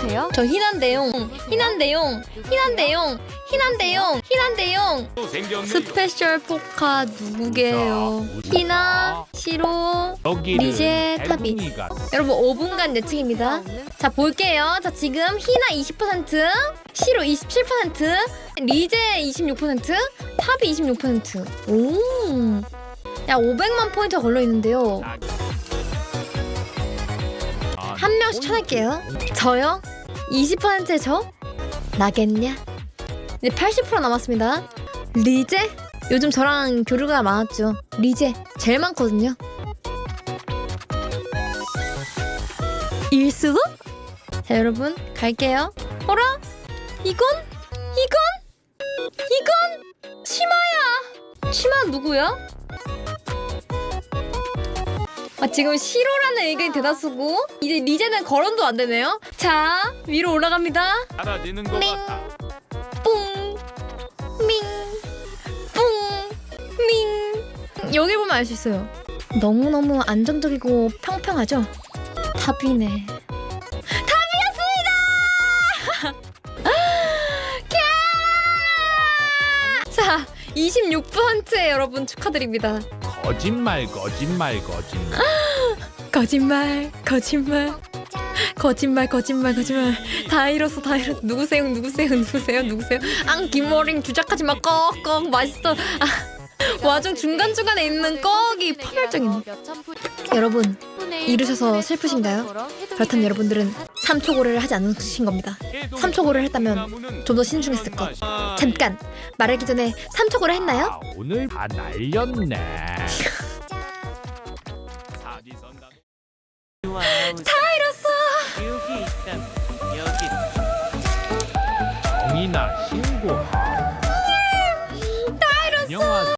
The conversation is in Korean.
안녕하세요. 저 희난대용, 희난대용, 희난대용, 희난대용, 희난대용. 스페셜 포카 누구게요? 희나, 시로, 리제, 타비. 여러분 5분간 예측입니다. 자 볼게요. 자 지금 희나 20%, 시로 27%, 리제 26%, 탑이 26%. 오. 야 500만 포인트 걸려 있는데요. 한 명씩 쳐낼게요. 저요? 20%의 저? 나겠냐? 이제 80% 남았습니다. 리제? 요즘 저랑 교류가 많았죠. 리제 제일 많거든요. 일수도? 자 여러분 갈게요. 어라? 이건? 이건? 이건? 치마야. 치마 누구야? 아 지금 시로라는 의견이 대다수고 이제 리제는 거론도 안 되네요. 자 위로 올라갑니다. 사라지는 것 링. 같아. 뿡, 밍, 뿡, 밍. 여기 보면 알 수 있어요. 너무 너무 안정적이고 평평하죠. 답이네. 답이었습니다. 캬! 자, 26%에 여러분 축하드립니다. 거짓말 거짓말 거짓말. 거짓말, 거짓말. 거짓말, 거짓말, 거짓말. 다 잃었어, 다 잃었어. 누구세요, 누구세요, 누구세요, 누구세요? 앙, 김머링 주작하지 마, 꺽 꺽. 맛있어. 아, 와중 중간중간에 있는 꺽이 파멸적이네. 여러분, 이루셔서 슬프신가요? 그렇다면 여러분들은 3초 고래를 하지 않으신 겁니다. 3초 고래를 했다면 좀 더 신중했을 것. 잠깐, 말하기 전에 3초 고래 했나요? 아, 오늘 다 날렸네. 다 잃었어. 여기 있다. 여기. 정이나 신고 다 음, 영화